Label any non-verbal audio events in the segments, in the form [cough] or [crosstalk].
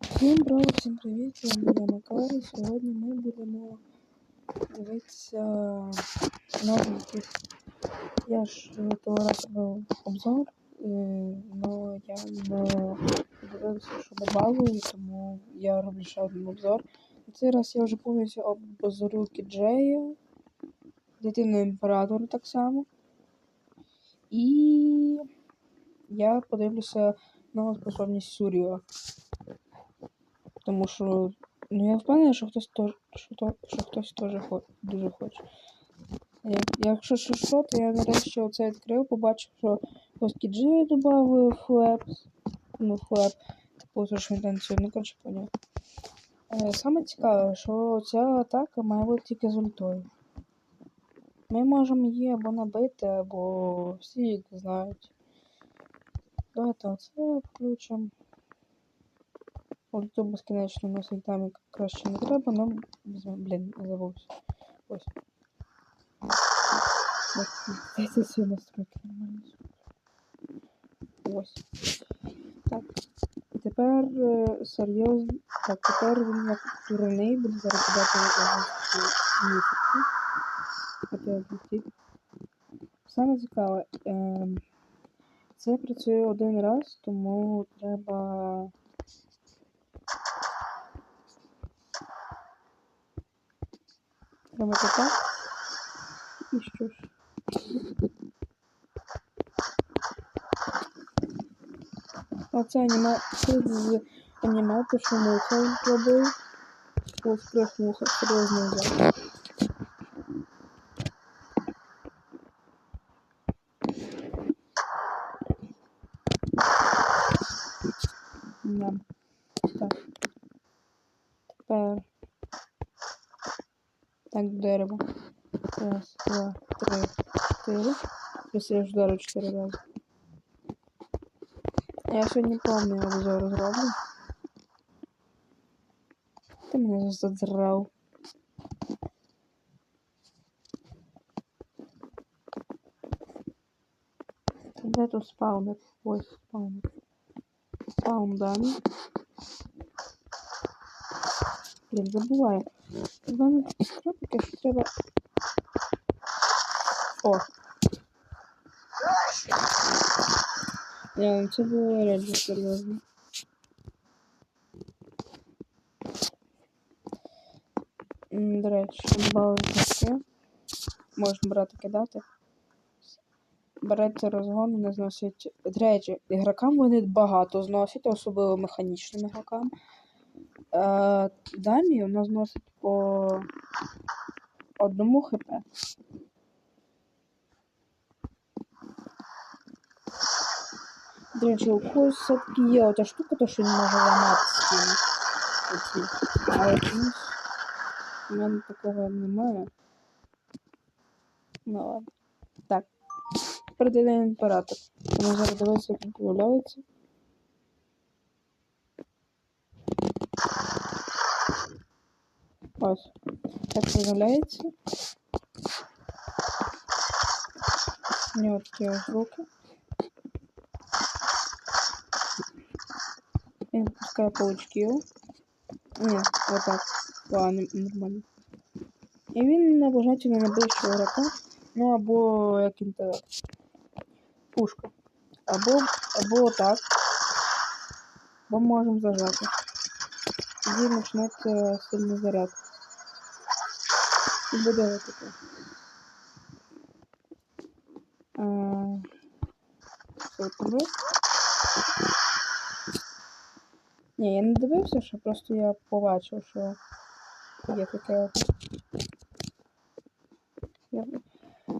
Всім привіт, всім привіт, я Марія Макарі. Сьогодні ми будемо дивитися новинки. Я ж того разу робив обзор, але я не дивився, що додали, тому я роблю ще один обзор. І цей раз я вже повністю обзорю Кіджея, дитину імператора так само. І я подивлюся нову способність Суріо. Тому що ну я впевнений, що хтось теж що, то, що хтось теж хо, дуже хоче. Як, якщо що, що, то я нарешті оце відкрив, побачив, що ось Кіджі додав флеп. Ну, флеп. Типу, то, що він танцює, ну коротше поняв. Е, саме цікаве, що ця атака має бути тільки з ультою. Ми можемо її або набити, або всі їх знають. Давайте оце включимо. Ульту безкінечно носить там і краще не треба, візьмемо. Блін, забувся. Ось. Дайте всі настройки нормально. Ось. Так. І тепер е, серйозно. Так, тепер він як турний буде зараз подати місяці. Саме цікаве. Е, це працює один раз, тому треба. Робити так. І що ж? Аніме це з аніме, що муха робив. Ось муха серйозно взяв. Так, дерево. Раз, два, три, чотири. Плюс я ж вдарю чотири рази. Я сьогодні повний обзор зроблю. Ти мене задрав. Де тут спаунер? Ось спаунер. Спаун дані. Блін, забуваю. Мене таке, що треба. О! Я, це було реально серйозно. До речі, додали таке. Можна брати кидати. Берете розгон, не зносить. До речі, ігрокам вони багато зносять, особливо механічним ігрокам. Е, Дамі у нас зносить по одному хп. До речі, у когось все-таки є оця штука, то що він може ламати стіни. Але чомусь у мене такого немає. Ну ладно. Так. Передаємо імператор. Тому зараз дивитися, як він появляється. Ось. Так появляється. У нього такі ось руки. Він пускає паучків. Ні, отак. Ладно, нормально. І він набажательно на ближчого игрока. Ну або як інтелект. Пушка. Або або отак. Бо можемо зажати. Тоді почнеться сильний заряд. І буде таке. Що тебе? Ні, я не дивився, що просто я побачив, що є таке.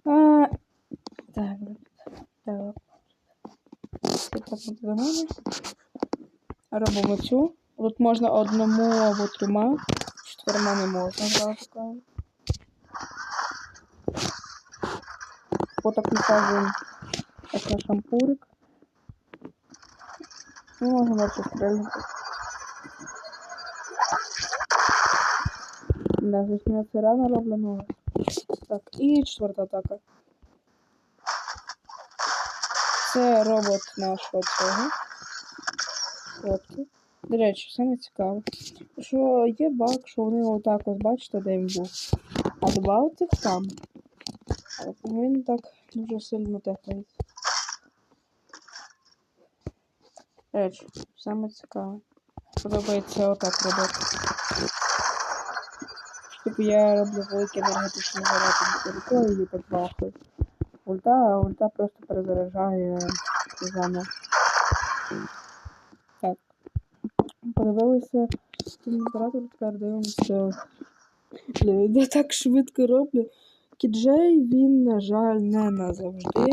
А... Так, так. Робимо цю. Тут можна одному або трьома. Чотирма не можна зразу кажу. Поток наказуємо як на шампурик. І можна далі стрельнути. Да, здесь меня це рано роблено. Так, і четверта атака. Це робот нашого цього. хлопці. До речі, саме цікаве, що є баг, що вони отак ось бачите, де він був. А добавити там. Він так дуже сильно. До речі, саме цікаве. Подобається отак робити. Типу я роблю великі енергетичні заряди рукою і так бахаю. Ульта, а ульта просто перезаряджає заново. Так. Подивилися температуру, тепер дивимося. Я так швидко роблю. Кіджей він, на жаль, не назавжди.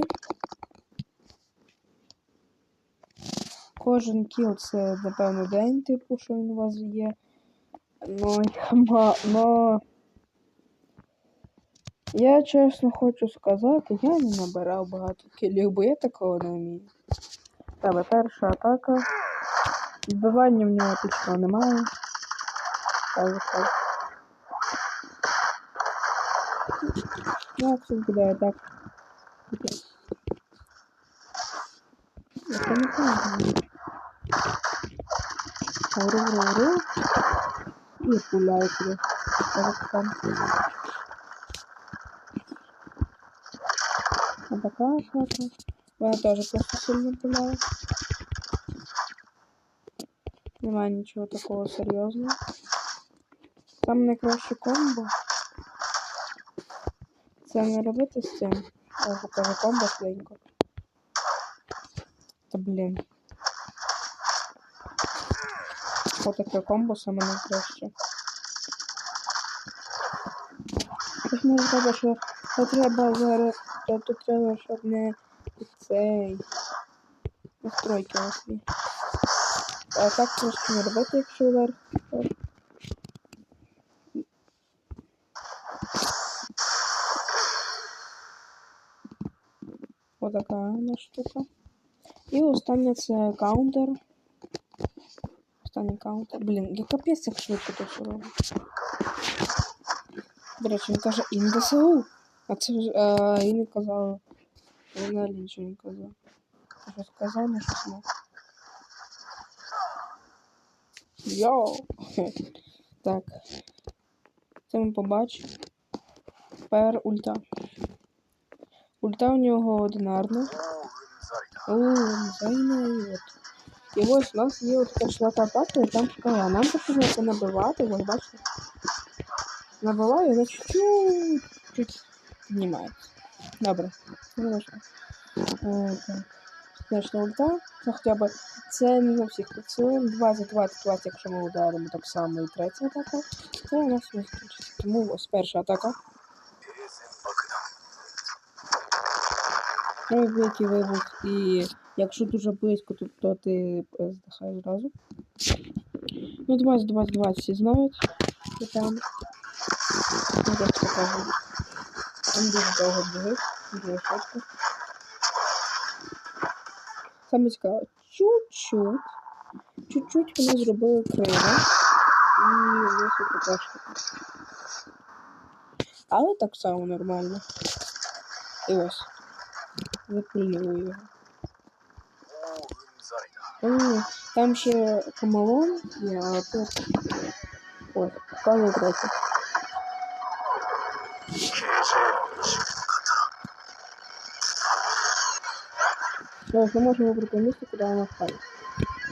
Кожен кіл це, напевно, день, типу, що він у вас є. Ну, я но... Я чесно хочу сказати, я не набирав багато кілів, бо я такого не вмію. Тебе перша атака. Вбивання в нього точно немає. Так, так. Ну, кстати, да, так. Окей. Я пам'ятаю. Уру, уру, уру. І пуляю туди. Так, там. А така атака. Вона теж просто сильно пуляє. Немає нічого такого серйозного. Там найкраще комбо. Не робити з цим. Покажу комбо швиденько. Та блін. Отаке комбо саме найкраще. Тож мені треба, що то треба зараз. То тут треба, щоб не цей. Настройки ослі. А так трошки не робити, якщо вверх. Отака вона штука. І остання це каунтер. Останній каунтер. Блін, я капець як швидко тут все робить. До речі, він каже індесу. А це вже. А, і не казав. Взагалі нічого не казав. Що сказав, не щось не. Йоу! [laughs] Так. Це ми побачимо. Тепер ульта. Ульта у нього одинарна. Зайна і от. І ось у нас є ось така шлака атака, і там шкала. Нам потрібно набивати, ось бачите. Набиваю, вона чуть-чуть піднімається. Добре. Хорошо. О, так. Значить, ульта. Це хоча б це не на всіх працює. 20, 20, 20, якщо ми ударимо так само і третя атака. Це у нас не. Тому ось перша атака. Великий вибух, і якщо дуже близько, то, то ти е, здихаєш зразу. Ну, 20, 20, 20 всі знають. Напевно. Ну, я покажу. Він дуже довго біжить, дуже швидко. Саме цікаво, чуть-чуть, чуть-чуть вони зробили криво. І така штука. Але так само нормально. І ось. Запилюю його. О, там ще камалон а тут. Ось, пане третє. Зараз ми можемо вибрати місце, куди вона впаде.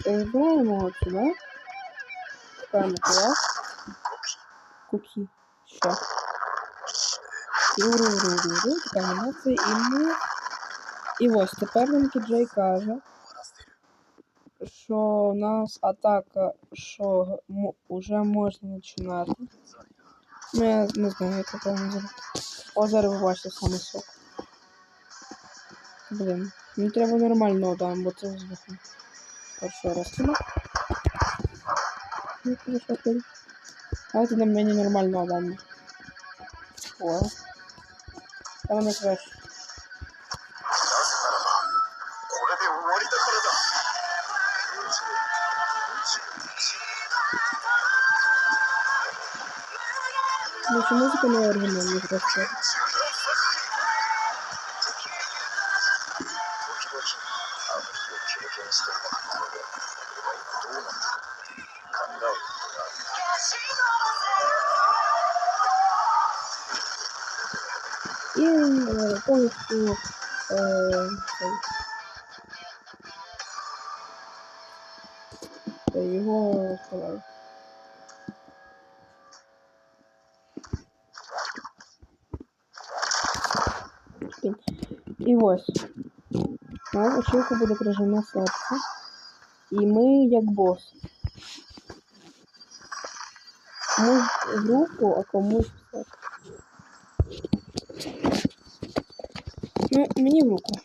Збираємо от сюди. Ставимо клас. Куки. Що? Уру-уру-уру. Така анімація. І ми... І ось тепер нам Джей каже, що у нас атака, що уже можна починати. Ну, я не знаю, як це зробити. О, зараз саме сок. Блін, мені треба нормально дам, бо це звуку. Перший раз. Ну, окей. Давайте на мені нормально дам. О. Там не краще. нашу музыку на оригинальной игрушке. И полностью І ось. На очівку буде крижане серце. І ми як бос. Комусь в руку, а комусь в. Ну, мені в руку.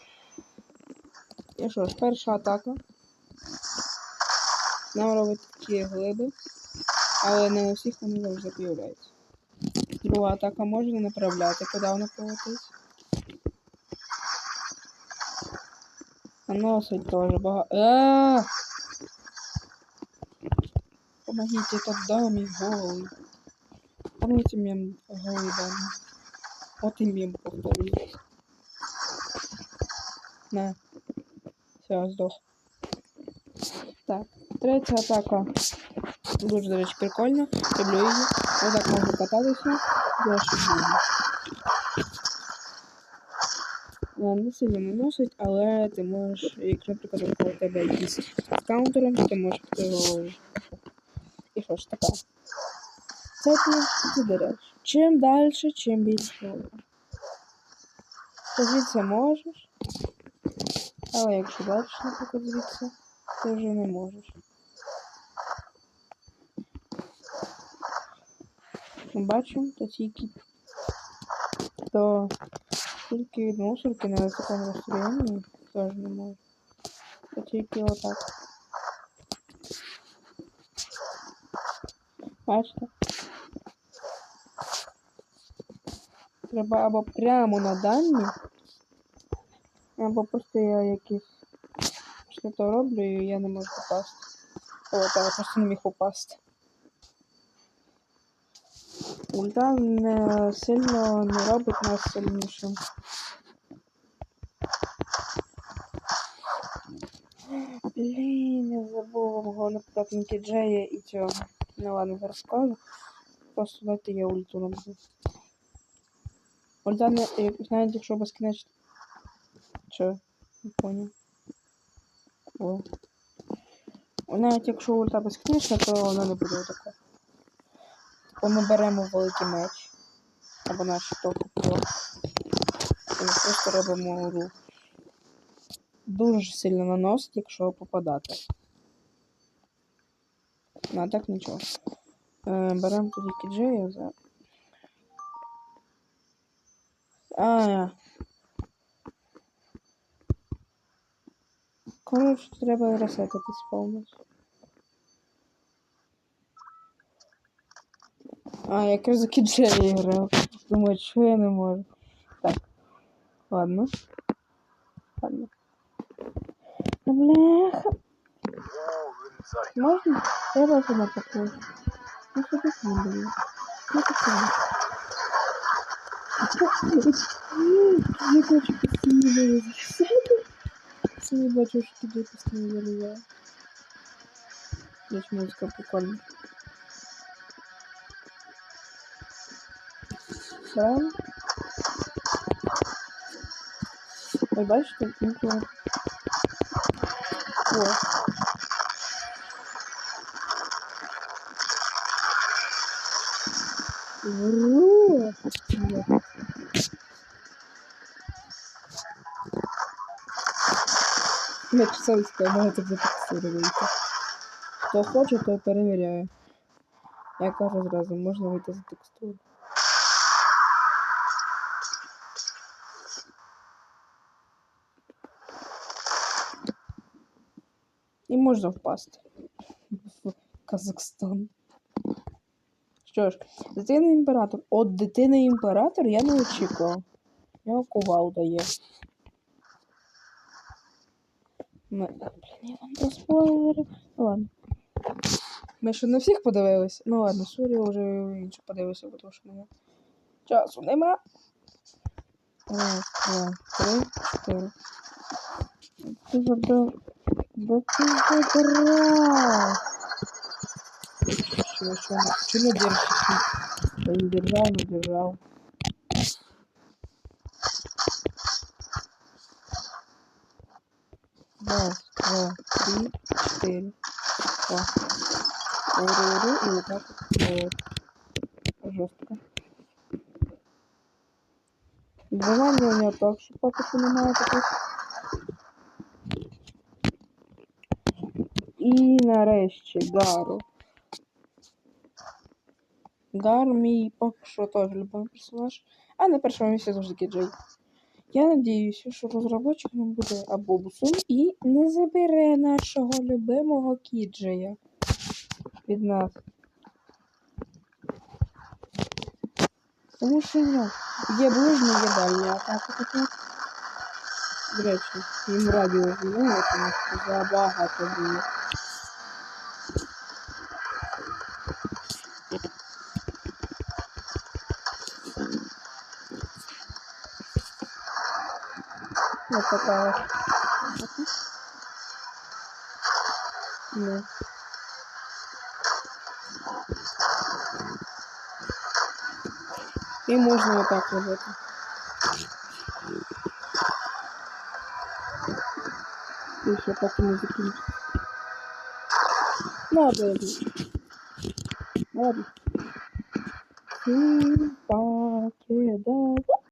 І що ж, перша атака. Нам робить такі глиби, але не у всіх вони завжди появляються. Друга атака можна направляти, куди вона полетить. Наносить тоже багато. А! Помогите, этот даме голый. Помните мем голый даме. Вот и мем повторюсь. На. Все, здох. Так, третя атака. Дуже, до речі, прикольно. Люблю її. Отак можна кататися. Дальше буде. не сильно наносить, але ти можеш, якщо, наприклад, у тебе якийсь з каунтером, то ти можеш його. І що ж таке? Це ти забереш. Чим далі, чим більше. Ти звідси можеш. Але якщо далі, наприклад, звідси, ти вже не можеш. Ми бачимо, то тільки то тільки від мусорки на високому розстоянні теж не можу. То тільки отак. Бачите? Треба або прямо на дальні, або просто я якісь що то роблю і я не можу попасти. О, так, просто не міг попасти. Ульта не сильно не робить нас сильнішим. Блін, я забула мого нападники Джея і цього. Ну ладно, зараз скажу. Просто дайте я ульту набуду. Ульта не, як- навіть якщо безкінечно. Чо? Не понял. О. Навіть якщо ульта безкінечна, то вона не буде така. Бо ми беремо великий меч. Або наш топ-про. І ми просто робимо рух. Дуже сильно наносить, якщо попадати. Ну, а так нічого. Е, беремо тоді кіджея за. А. Коротше, треба ресетитись повністю. А, я якраз закінчення играл. Думаю, что я не могу. Так. Ладно. Ладно. Ну, бляха. Можна? Треба сюди покласти. Ну, що тут не буде? Ну, так Я хочу постійно вирізати. Я не бачу, що туди постійно вирізаю. Десь музика прикольна. Правильно? Ви бачите? То... О. Я часом скажу, так зафіксувати. Хто хоче, той перевіряє. Я кажу зразу, можна вийти за текстуру. Можна впасти в Казахстан. Що ж, дитина імператор. От дитини імператор я не очікував. Нього кувалда є. Ми... Блін, я вам проспойлерив. Ну ладно. Ми ще не всіх подивились. Ну ладно, Сурі вже інше подивився, бо тому що мене часу нема. Раз, два, три, чотири. Ти забрав. Да ты задрал! Чего, чего? Не держишься? Не держал, не держал. Раз, два, три, четыре. Два. Уру-уру и вот так вот. Жестко. Желание у меня так, что папа понимает, как І нарешті Гару. Гар мій поки що теж любимий персонаж. А на першому місці завжди Кіджей. Я надіюся, що розробочик нам буде Абобусом і не забере нашого любимого Кіджея від нас. Тому що ну, є ближні, є дальні атаки такі. До речі, їм радіо змінили, тому що забагато було. Вот такая вот. Ну. И можно вот так вот это. Еще пока не закинуть. Ладно, ладно. Ладно. Симпатия, да.